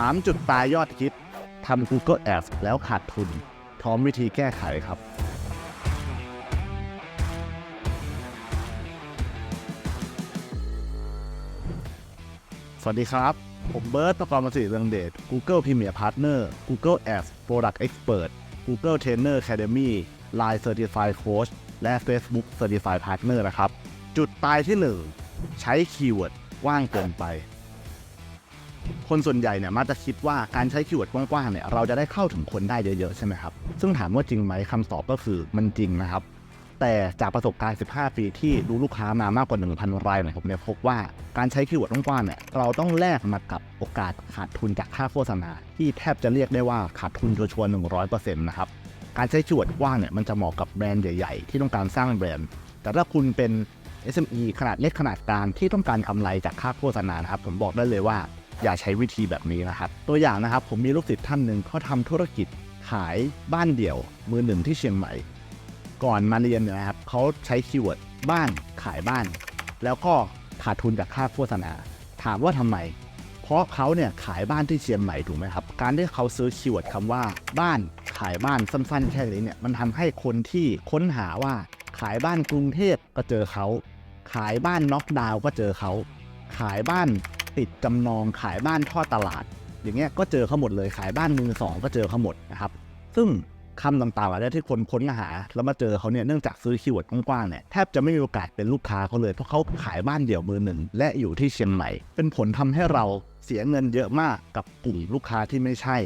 3 จุดตายยอดฮิตทำ Google Ads แล้วขาดทุนพร้อมวิธีแก้ไขครับ สวัสดีครับ ผมเบิร์ตประกอบมาสิเรืองเดช Google Premier Partner Google Ads Product Expert Google Trainer Academy Line Certified Coach และ Facebook Certified Partner นะครับ จุดตายที่ 1 ใช้คีย์เวิร์ดกว้างเกินไป คนส่วนใหญ่เนี่ยมักจะคิดว่าการใช้คีย์เวิร์ดกว้างๆเนี่ยเราจะได้เข้าถึงคนได้เยอะๆใช่ไหมครับ ซึ่งถามว่าจริงไหมคำตอบก็คือมันจริงนะครับ แต่จากประสบการณ์ 15 ปีที่ดูลูกค้ามามากกว่า 1,000 รายเนี่ยผมเนี่ยพบว่าการใช้คีย์เวิร์ดกว้างๆเนี่ยเราต้องแลกมากับโอกาสขาดทุนจากค่าโฆษณา ที่แทบจะเรียกได้ว่าขาดทุนชัวร์ๆ100%นะครับการใช้คีย์เวิร์ดกว้างเนี่ยมันจะเหมาะกับแบรนด์ใหญ่ๆ ที่ต้องการสร้างแบรนด์ แต่ถ้าคุณเป็น SME ขนาดเล็กขนาดกลางที่ต้องการกำไรจากค่าโฆษณานะครับผมบอกได้เลยว่า อย่าใช้วิธีแบบนี้นะครับ ตัวอย่างนะครับผมมีลูกศิษย์ท่านหนึ่งเขาทำธุรกิจขายบ้านเดี่ยว มือหนึ่งที่เชียงใหม่ ก่อนมาเรียนเนี่ยนะครับเขาใช้คีย์เวิร์ดบ้านขายบ้าน แล้วก็ขาดทุนจากค่าโฆษณา ถามว่าทำไม เพราะเขาเนี่ยขายบ้านที่เชียงใหม่ถูกไหมครับ การที่เขาซื้อคีย์เวิร์ดคำว่าบ้านขายบ้านสั้นๆแค่นี้เนี่ยมันทำให้คนที่ค้นหาว่าขายบ้านกรุงเทพก็เจอเขา ขายบ้านน็อกดาวก็เจอเขา ขายบ้าน ติดจำนองขายบ้านทอดตลาด อย่างเงี้ยก็เจอเขาหมดเลยขายบ้านมือสองก็เจอเขาหมดนะครับซึ่งคำต่างๆเหล่านี้ที่คนค้นหา แล้วมาเจอเขาเนี่ยเนื่องจากซื้อคีย์เวิร์ดกว้างๆเนี่ยแทบจะไม่มีโอกาสเป็นลูกค้าเขาเลย เพราะเขาขายบ้านเดี่ยวมือหนึ่ง และอยู่ที่เชียงใหม่ เป็นผลทำให้เราเสียเงินเยอะมากกับกลุ่มลูกค้าที่ไม่ใช่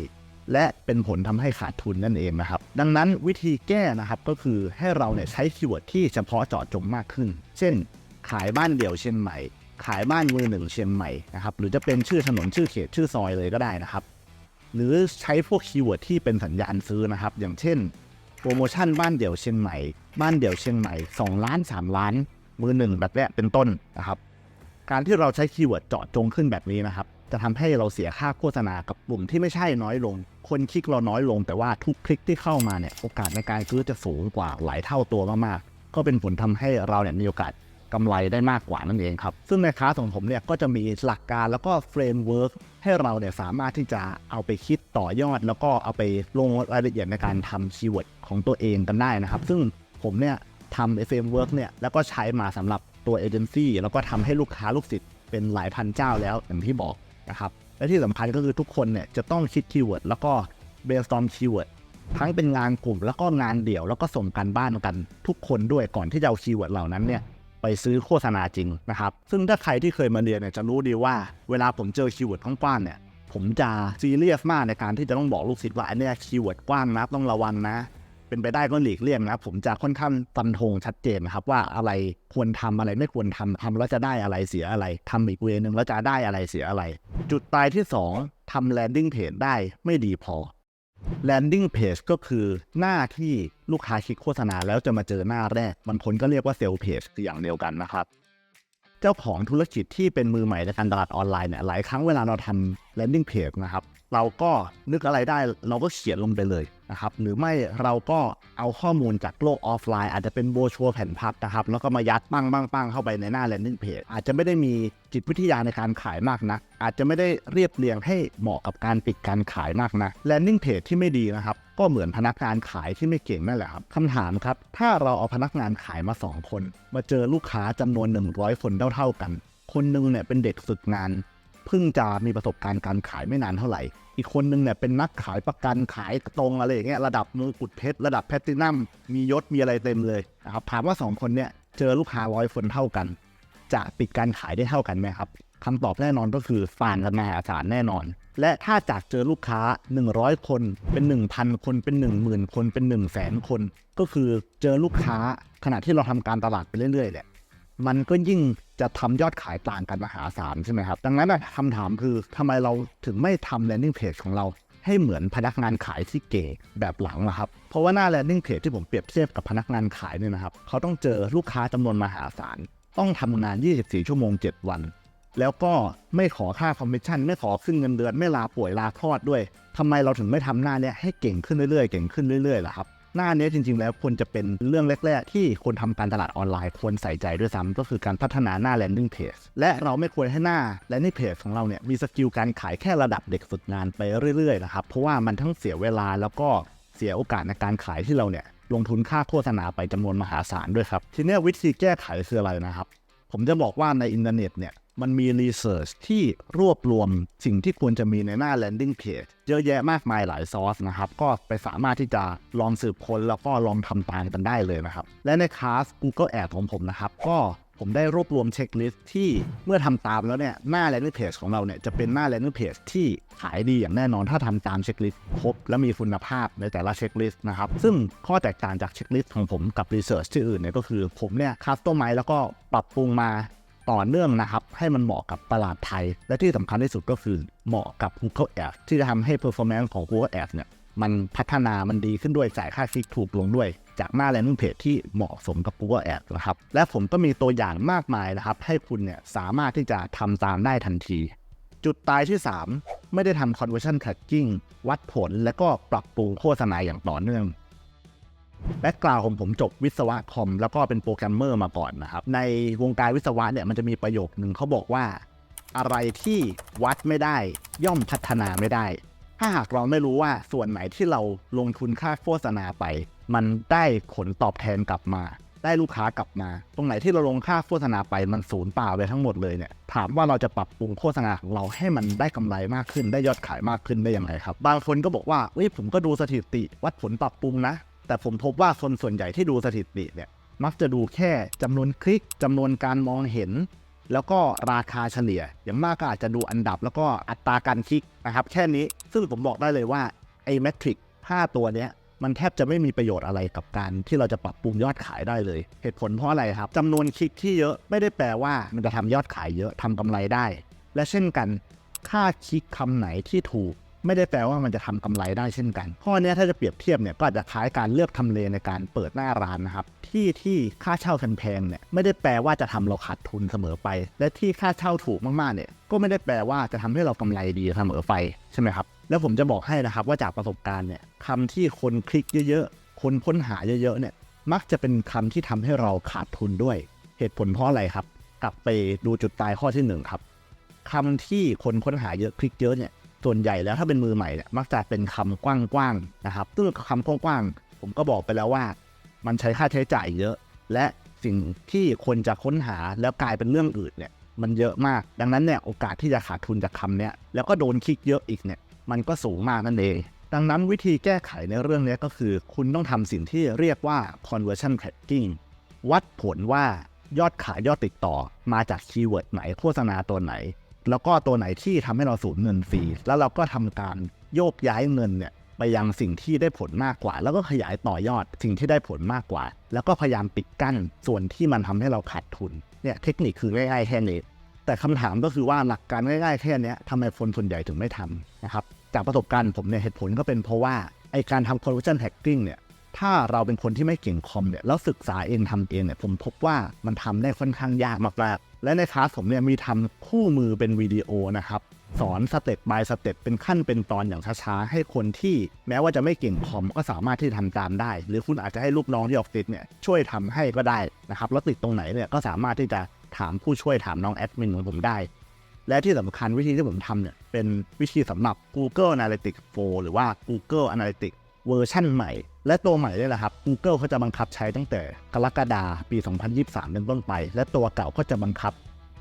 และเป็นผลทำให้ขาดทุนนั่นเองนะครับ ดังนั้นวิธีแก้นะครับก็คือให้เราเนี่ยใช้คีย์เวิร์ดที่เฉพาะเจาะจงมากขึ้น เช่น ขายบ้านเดี่ยวเชียงใหม่ ขายบ้านมือหนึ่งเชียงใหม่นะครับหรือจะเป็นชื่อถนนชื่อเขตชื่อซอยเลยก็ได้นะครับ หรือใช้พวกคีย์เวิร์ดที่เป็นสัญญาณซื้อนะครับ อย่างเช่น โปรโมชั่นบ้านเดี่ยวเชียงใหม่ บ้านเดี่ยวเชียงใหม่2ล้าน3 ล้าน มือหนึ่งแบบนี้เป็นต้นนะครับ การที่เราใช้คีย์เวิร์ดเจาะจงขึ้นแบบนี้นะครับ จะทำให้เราเสียค่าโฆษณากับกลุ่มที่ไม่ใช่น้อยลง คนคลิกเราน้อยลง แต่ว่าทุกคลิกที่เข้ามาเนี่ยโอกาสในการซื้อจะสูงกว่าหลายเท่าตัวมากๆก็เป็นผลทำให้เราเนี่ยมีโอกาส กำไรได้มากกว่านั่นเองครับ ซึ่งในคลาสของผมเนี่ยก็จะมีหลักการแล้วก็เฟรมเวิร์กให้เราเนี่ยสามารถที่จะเอาไปคิดต่อยอด แล้วก็เอาไปลงรายละเอียดในการทำคีย์เวิร์ดของตัวเองกันได้นะครับ ซึ่งผมเนี่ยทำเฟรมเวิร์กเนี่ยแล้วก็ใช้มาสำหรับตัวเอเจนซี่แล้วก็ทำให้ลูกค้าลูกศิษย์เป็นหลายพันเจ้าแล้วอย่างที่บอกนะครับและที่สำคัญก็คือทุกคนเนี่ยจะต้องคิดคีย์เวิร์ดแล้วก็ brainstorm คีย์เวิร์ดทั้งเป็นงานกลุ่มแล้วก็งานเดี่ยวแล้วก็ส่งกันบ้านกันทุกคนด้วยก่อนที่จะเอาคีย์เวิร์ดเหล่านั้นเนี่ย ไปซื้อโฆษณาจริงนะครับ ซึ่งถ้าใครที่เคยมาเรียนเนี่ยจะรู้ดีว่าเวลาผมเจอคีย์เวิร์ดกว้างๆเนี่ย ผมจะซีเรียสมากในการที่จะต้องบอกลูกศิษย์ว่าอันเนี้ยคีย์เวิร์ดกว้างนะต้องระวังนะ เป็นไปได้ก็หลีกเลี่ยงนะผมจะค่อนข้างฟันธงชัดเจนนะครับว่าอะไรควรทำอะไรไม่ควรทำทำแล้วจะได้อะไรเสียอะไรทำอีกเวนึงแล้วจะได้อะไรเสียอะไร จุดตายที่ 2ทำ landing page ได้ไม่ดีพอ landing page ก็คือหน้าที่ลูกค้าคลิกโฆษณาแล้วจะมาเจอหน้าแรก มันผลก็เรียกว่า sales page คืออย่างเดียวกันนะครับ เจ้าของธุรกิจที่เป็นมือใหม่ในการตลาดออนไลน์เนี่ยหลายครั้งเวลาเราทำ landing page นะครับ เราก็นึกอะไรได้เราก็เขียนลงไปเลยนะครับหรือไม่เราก็เอาข้อมูลจากโลกออฟไลน์ อาจจะเป็นโบรชัวร์แผ่นพับนะครับแล้วก็มายัดปังปังปังเข้าไปในหน้า landing page อาจจะไม่ได้มีจิตวิทยาในการขายมากนะอาจจะไม่ได้เรียบเรียงให้เหมาะกับการปิดการขายมากนะ landing page ที่ไม่ดีนะครับก็เหมือนพนักงานขายที่ไม่เก่งนั่นแหละครับคำถามครับถ้าเราเอาพนักงานขายมา 2 คน มาเจอลูกค้าจำนวน 100 คนเท่าๆกัน คนหนึงเนี่ยเป็นเด็กฝึกงาน เพิ่งจะมีประสบการณ์การขายไม่นานเท่าไหร่ อีกคนนึงเนี่ยเป็นนักขายประกันขายตรงอะไรอย่างเงี้ยระดับมือกุดเพชรระดับแพตตินัมมียศมีอะไรเต็มเลยนะครับถามว่า 2 คนเนี่ยเจอลูกค้าร้อยคนเท่ากัน จะปิดการขายได้เท่ากันไหมครับคำตอบแน่นอนก็คือฝ่านกันมหาศาลแน่นอน และถ้าจากเจอลูกค้า 100 คนเป็น 1,000 คนเป็น 10,000 คนเป็น 1 0 0 0 0แสนคน ก็คือเจอลูกค้าขณะที่เราทำการตลาดไปเรื่อยๆแหละ มันก็ยิ่งจะทำยอดขายต่างกันมหาศาลใช่ไหมครับ ดังนั้นนะคำถามคือทำไมเราถึงไม่ทำ landing page ของเราให้เหมือนพนักงานขายที่เก๋แบบหลังนะครับ เพราะว่าหน้า landing page ที่ผมเปรียบเทียบกับพนักงานขายเนี่ยนะครับ เขาต้องเจอลูกค้าจำนวนมหาศาล ต้องทำงาน 24 ชั่วโมง 7 วัน แล้วก็ไม่ขอค่าคอมมิชชั่น ไม่ขอขึ้นเงินเดือน ไม่ลาป่วยลาคลอดด้วยทำไมเราถึงไม่ทำหน้าเนี่ยให้เก่งขึ้นเรื่อยๆ เก่งขึ้นเรื่อยๆล่ะครับ หน้านี้จริง ๆ แล้วควรจะเป็นเรื่องแรก ๆ ที่คนทำการตลาดออนไลน์ควรใส่ใจด้วยซ้ำก็คือการพัฒนาหน้า landing page และเราไม่ควรให้หน้า landing page ของเราเนี่ยมีสกิลการขายแค่ระดับเด็กฝึกงานไปเรื่อยๆนะครับเพราะว่ามันทั้งเสียเวลาแล้วก็เสียโอกาสในการขายที่เราเนี่ยลงทุนค่าโฆษณาไปจำนวนมหาศาลด้วยครับทีนี้วิธีแก้ไขคืออะไรนะครับ ผมจะบอกว่าในอินเทอร์เน็ตเนี่ย มันมีรีเสิร์ชที่รวบรวมสิ่งที่ควรจะมีในหน้า landing page เยอะแยะมากมายหลายซอสนะครับ ก็ไปสามารถที่จะลองสืบค้นแล้วก็ลองทำตามกันได้เลยนะครับ และในคลาส Google Ad ของผมนะครับ ก็ผมได้รวบรวมเช็คลิสต์ที่เมื่อทำตามแล้วเนี่ยหน้า landing page ของเราเนี่ยจะเป็นหน้า landing page ที่ขายดีอย่างแน่นอนถ้าทำตามเช็คลิสต์ครบและมีคุณภาพในแต่ละเช็คลิสต์นะครับ ซึ่งข้อแตกต่างจากเช็คลิสต์ของผมกับรีเสิร์ชที่อื่นเนี่ยก็คือผมเนี่ยคัสตอมไมแล้วก็ปรับปรุงมา ต่อเนื่องนะครับ ให้มันเหมาะกับตลาดไทย และที่สำคัญที่สุดก็คือเหมาะกับ Google Ads ที่จะทำให้ performance ของ Google Ads เนี่ยมันพัฒนามันดีขึ้นด้วยจ่ายค่าคลิกถูกลงด้วย จากหน้า landing page ที่เหมาะสมกับ Google Ads นะครับ และผมก็มีตัวอย่างมากมายนะครับ ให้คุณเนี่ยสามารถที่จะทำตามได้ทันที จุดตายที่ 3 ไม่ได้ทำ conversion tracking วัดผล และก็ปรับปรุงโฆษณาอย่างต่อเนื่อง แบ็กกราวของผมจบวิศวะคอม แล้วก็เป็นโปรแกรมเมอร์มาก่อนนะครับ ในวงการวิศวะเนี่ยมันจะมีประโยคหนึ่งเขาบอกว่า อะไรที่วัดไม่ได้ย่อมพัฒนาไม่ได้ ถ้าหากเราไม่รู้ว่าส่วนไหนที่เราลงทุนค่าโฆษณาไป มันได้ผลตอบแทนกลับมา ได้ลูกค้ากลับมา ตรงไหนที่เราลงค่าโฆษณาไปมันศูนย์เปล่าไปทั้งหมดเลยเนี่ยถามว่าเราจะปรับปรุงโฆษณาของเราให้มันได้กำไรมากขึ้นได้ยอดขายมากขึ้นได้ยังไงครับ บางคนก็บอกว่าเฮ้ยผมก็ดูสถิติวัดผลปรับปรุงนะ แต่ผมพบว่าคนส่วนใหญ่ที่ดูสถิติเนี่ยมักจะดูแค่จำนวนคลิกจำนวนการมองเห็น แล้วก็ราคาเฉลี่ย อย่างมากก็อาจจะดูอันดับแล้วก็อัตราการคลิกนะครับแค่นี้ซึ่งผมบอกได้เลยว่าไอ้เมทริก5ตัวเนี้ยมันแทบจะไม่มีประโยชน์อะไรกับการที่เราจะปรับปรุงยอดขายได้เลย เหตุผลเพราะอะไรครับจำนวนคลิกที่เยอะไม่ได้แปลว่ามันจะทำยอดขายเยอะทำกำไรได้ และเช่นกัน ค่าคลิกคำไหนที่ถูก ไม่ได้แปลว่ามันจะทำกำไรได้เช่นกัน ข้อนี้ถ้าจะเปรียบเทียบเนี่ยก็อาจจะคล้ายการเลือกทำเลในการเปิดหน้าร้านนะครับ ที่ที่ค่าเช่าแพงๆเนี่ยไม่ได้แปลว่าจะทำเราขาดทุนเสมอไป และที่ค่าเช่าถูกมากๆเนี่ยก็ไม่ได้แปลว่าจะทำให้เรากำไรดีเสมอไปใช่ไหมครับ แล้วผมจะบอกให้นะครับว่าจากประสบการณ์เนี่ยคำที่คนคลิกเยอะๆ คนค้นหาเยอะๆเนี่ยมักจะเป็นคำที่ทำให้เราขาดทุนด้วย เหตุผลเพราะอะไรครับ กลับไปดูจุดตายข้อที่หนึ่งครับคำที่คนค้นหาเยอะคลิกเยอะเนี่ย ส่วนใหญ่แล้วถ้าเป็นมือใหม่เนี่ยมักจะเป็นคำกว้างๆนะครับซึ่งคำกว้างๆผมก็บอกไปแล้วว่า มันใช้ค่าใช้จ่ายเยอะ และสิ่งที่คนจะค้นหาแล้วกลายเป็นเรื่องอื่นเนี่ยมันเยอะมาก ดังนั้นเนี่ยโอกาสที่จะขาดทุนจากคำเนี้ยแล้วก็โดนคลิกเยอะอีกเนี่ยมันก็สูงมากนั่นเอง ดังนั้นวิธีแก้ไขในเรื่องนี้ก็คือ คุณต้องทำสิ่งที่เรียกว่า conversion tracking วัดผลว่ายอดขายยอดติดต่อมาจากคีย์เวิร์ดไหนโฆษณาตัวไหน แล้วก็ตัวไหนที่ทำให้เราสูญเงินฟรีแล้วเราก็ทำการโยกย้ายเงินเนี่ยไปยังสิ่งที่ได้ผลมากกว่า แล้วก็ขยายต่อยอดสิ่งที่ได้ผลมากกว่า แล้วก็พยายามปิดกั้นส่วนที่มันทำให้เราขาดทุนเนี่ยเทคนิคคือง่ายๆแค่นี้แต่คำถามก็คือว่าหลักการง่ายๆแค่นี้ทำไมคนส่วนใหญ่ถึงไม่ทำนะครับจากประสบการณ์ผมเนี่ยเหตุผลก็เป็นเพราะว่าไอการทำ conversion hacking เนี่ยถ้าเราเป็นคนที่ไม่เก่งคอมเนี่ยแล้วศึกษาเองทำเองเนี่ยผมพบว่ามันทำได้ค่อนข้างยากมากๆ และในคลาสผมเนี่ยมีทำคู่มือเป็นวิดีโอนะครับ สอนสเต็ป by สเต็ปเป็นขั้นเป็นตอนอย่างช้าๆ ให้คนที่แม้ว่าจะไม่เก่งคอมก็สามารถที่จะทำตามได้ หรือคุณอาจจะให้ลูกน้องที่ออฟฟิศเนี่ยช่วยทำให้ก็ได้นะครับแล้วติดตรงไหนเนี่ยก็สามารถที่จะถามผู้ช่วยถามน้องแอดมินของผมได้ และที่สำคัญวิธีที่ผมทำเนี่ยเป็นวิธีสำหรับ Google Analytics 4 หรือว่า Google Analytics เวอร์ชั่นใหม่ และตัวใหม่เนี่ยแหละครับ Google เขาจะบังคับใช้ตั้งแต่กรกฎาปี 2023 เป็นต้นไป และตัวเก่าก็จะบังคับ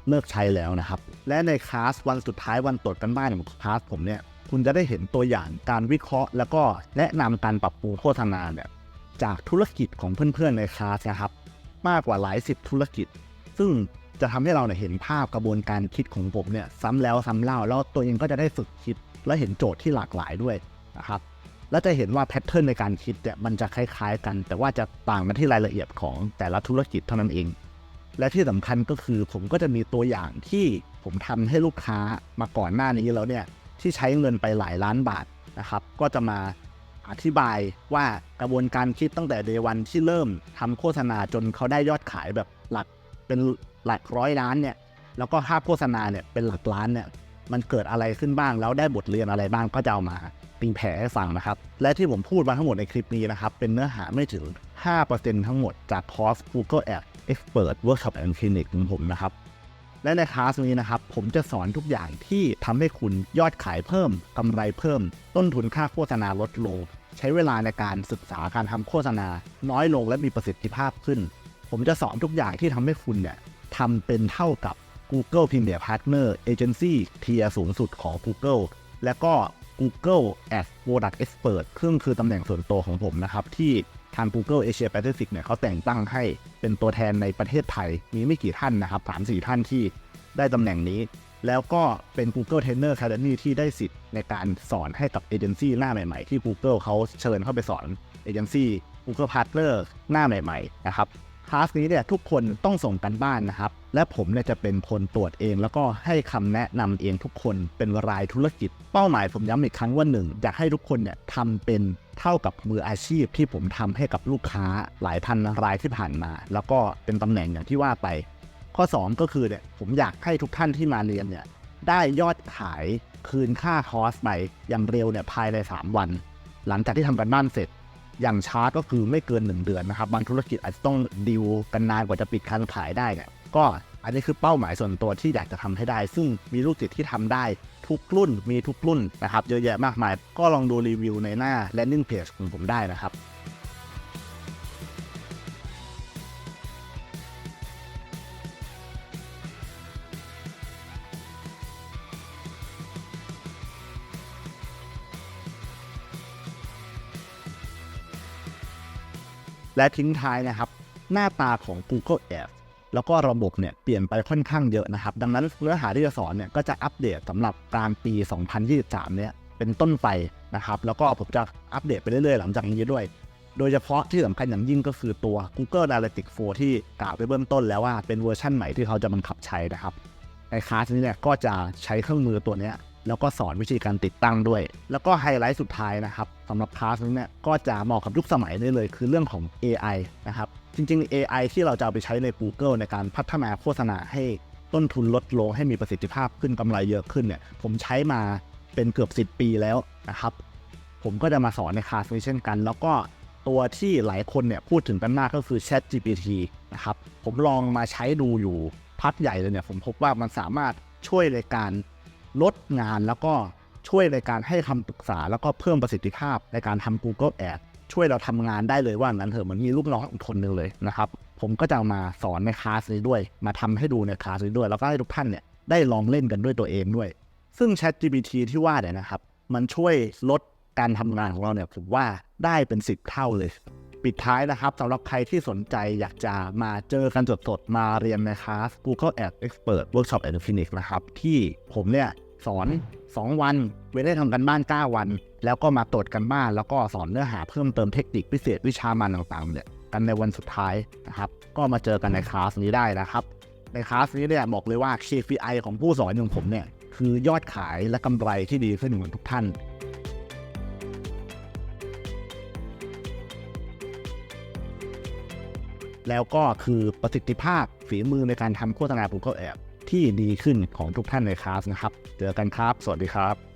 เลิกใช้แล้วนะครับ และในคลาสวันสุดท้ายวันตรวจกันบ้านของคลาสผมเนี่ย คุณจะได้เห็นตัวอย่างการวิเคราะห์ แล้วก็แนะนำการปรับปรุงโฆษณาเนี่ยจากธุรกิจของเพื่อนๆในคลาสนะครับ มากกว่าหลายสิบธุรกิจ ซึ่งจะทำให้เราเนี่ยเห็นภาพกระบวนการคิดของผมเนี่ยซ้ำแล้วซ้ำเล่าแล้วตัวเองก็จะได้ฝึกคิดและเห็นโจทย์ที่หลากหลายด้วยนะครับ และจะเห็นว่าแพทเทิร์นในการคิดเนี่ยมันจะคล้ายๆ กัน แต่ว่าจะต่างกันที่รายละเอียดของแต่ละธุรกิจเท่านั้นเอง และที่สำคัญก็คือผมก็จะมีตัวอย่างที่ผมทำให้ลูกค้ามาก่อนหน้านี้แล้วเนี่ยที่ใช้เงินไปหลายล้านบาทนะครับ ก็จะมาอธิบายว่ากระบวนการคิดตั้งแต่เดวันที่เริ่มทำโฆษณาจนเขาได้ยอดขายแบบหลักเป็นหลักร้อยล้านเนี่ยแล้วก็ค่าโฆษณาเนี่ยเป็นหลักล้านเนี่ยมันเกิดอะไรขึ้นบ้างแล้วได้บทเรียนอะไรบ้างก็จะเอามา ตีแผ่ให้ฟังนะครับ และที่ผมพูดมาทั้งหมดในคลิปนี้นะครับ เป็นเนื้อหาไม่ถึง 5%ทั้งหมดจากคอร์ส Google Ads Expert Workshop and Clinic ของผมนะครับ และในคลาสนี้นะครับ ผมจะสอนทุกอย่างที่ทำให้คุณยอดขายเพิ่มกำไรเพิ่ม ต้นทุนค่าโฆษณาลดลง ใช้เวลาในการศึกษาการทำโฆษณา น้อยลงและมีประสิทธิภาพขึ้น ผมจะสอนทุกอย่างที่ทำให้คุณเนี่ยทำเป็นเท่ากับ Google Premier Partner Agency เทียสูงสุดของ Google และก็ Google as Product Expert ซึ่งคือตำแหน่งส่วนตัวของผมนะครับ ที่ทาง Google Asia Pacific เนี่ยเขาแต่งตั้งให้เป็นตัวแทนในประเทศไทย มีไม่กี่ท่านนะครับ3-4ท่านที่ได้ตำแหน่งนี้ แล้วก็เป็น Google Trainer Academy ที่ได้สิทธิ์ในการสอนให้กับเอเจนซี่หน้าใหม่ๆ ที่ Google เขาเชิญเข้าไปสอนเอเจนซี่ Google Partner หน้าใหม่ๆนะครับาสนี้เนี่ยทุกคนต้องส่งกันบ้านนะครับ และผมเนี่ยจะเป็นคนตรวจเอง แล้วก็ให้คำแนะนำเองทุกคนเป็นรายธุรกิจ เป้าหมายผมย้ำอีกครั้งว่าหนึ่งอยากให้ทุกคนเนี่ยทำเป็นเท่ากับมืออาชีพที่ผมทำให้กับลูกค้าหลายพันรายที่ผ่านมา แล้วก็เป็นตำแหน่งอย่างที่ว่าไป ข้อ 2 ก็คือเนี่ยผมอยากให้ทุกท่านที่มาเรียนเนี่ยได้ยอดขายคืนค่าคอร์สไปอย่างเร็วเนี่ยภายใน 3 วัน หลังจากที่ทำกันบ้านเสร็จ อย่างช้าก็คือไม่เกิน 1 เดือนนะครับ บางธุรกิจอาจจะต้องดิวกันนานกว่าจะปิดการขายได้เนี่ยก็อันนี้คือเป้าหมายส่วนตัวที่อยากจะทำให้ได้ ซึ่งมีลูกศิษย์ที่ทำได้ทุกรุ่นมีทุกรุ่นนะครับเยอะแยะมากมาย ก็ลองดูรีวิวในหน้า landing page ของผมได้นะครับ และทิ้งท้ายนะครับ หน้าตาของ Google Ads แล้วก็ระบบเนี่ยเปลี่ยนไปค่อนข้างเยอะนะครับ ดังนั้นเนื้อหาที่จะสอนเนี่ยก็จะอัปเดตสำหรับกลางปี 2023 เนี่ยเป็นต้นไปนะครับ แล้วก็ผมจะอัปเดตไปเรื่อยๆ หลังจากนี้ด้วย โดยเฉพาะที่สำคัญอย่างยิ่งก็คือตัว Google Analytics 4 ที่กล่าวไปเบื้องต้นแล้วว่าเป็นเวอร์ชั่นใหม่ที่เขาจะบังคับใช้นะครับในคลาสนี้เนี่ยก็จะใช้เครื่องมือตัวนี้ แล้วก็สอนวิธีการติดตั้งด้วย แล้วก็ไฮไลท์สุดท้ายนะครับสำหรับคลาสนี้เนี่ยก็จะเหมาะกับยุคสมัยได้เลย คือเรื่องของ AI นะครับ จริง ๆ AI ที่เราจะเอาไปใช้ใน Google ในการพัฒนาโฆษณาให้ต้นทุนลดลงให้มีประสิทธิภาพขึ้นกำไรเยอะขึ้นเนี่ย ผมใช้มาเป็นเกือบ 10 ปีแล้วนะครับ ผมก็จะมาสอนในคลาสนี้เช่นกัน แล้วก็ตัวที่หลายคนเนี่ยพูดถึงกันมากก็คือ Chat GPT นะครับ ผมลองมาใช้ดูอยู่พักใหญ่เลยเนี่ย ผมพบว่ามันสามารถช่วยในการ ลดงานแล้วก็ช่วยในการให้คำปรึกษาแล้วก็เพิ่มประสิทธิภาพในการทำ Google Ad ช่วยเราทำงานได้เลยว่างั้นเถอะเหมันมีลูกน้องอีกคนหนึ่งเลยนะครับ ผมก็จะมาสอนในคลาสนี้ด้วย มาทำให้ดูในคลาสนี้ด้วย แล้วก็ให้ทุกท่านเนี่ยได้ลองเล่นกันด้วยตัวเองด้วย ซึ่ง Chat GPT ที่ว่าเนี่ยนะครับ มันช่วยลดการทำงานของเราเนี่ยผมว่าได้เป็น 10 เท่าเลย ปิดท้ายนะครับสำหรับใครที่สนใจอยากจะมาเจอกันสดๆมาเรียนในคลาส Google Ad Expert Workshop and Clinic นะครับที่ผมเนี่ย สอน 2 วัน เว้นได้ทำกันบ้าน 9 วัน แล้วก็มาตรวจกันบ้าน แล้วก็สอนเนื้อหาเพิ่มเติมเทคนิคพิเศษวิชามันต่างๆเนี่ยกันในวันสุดท้ายนะครับ ก็มาเจอกันในคลาสนี้ได้นะครับ ในคลาสนี้เนี่ยบอกเลยว่า KPI ของผู้สอนอย่างผมเนี่ยคือยอดขายและกำไรที่ดีขึ้นเหมือนทุกท่านแล้วก็คือประสิทธิภาพฝีมือในการทำโฆษณา Google Ads ที่ดีขึ้นของทุกท่านในคลาสนะครับ เจอกันครับ สวัสดีครับ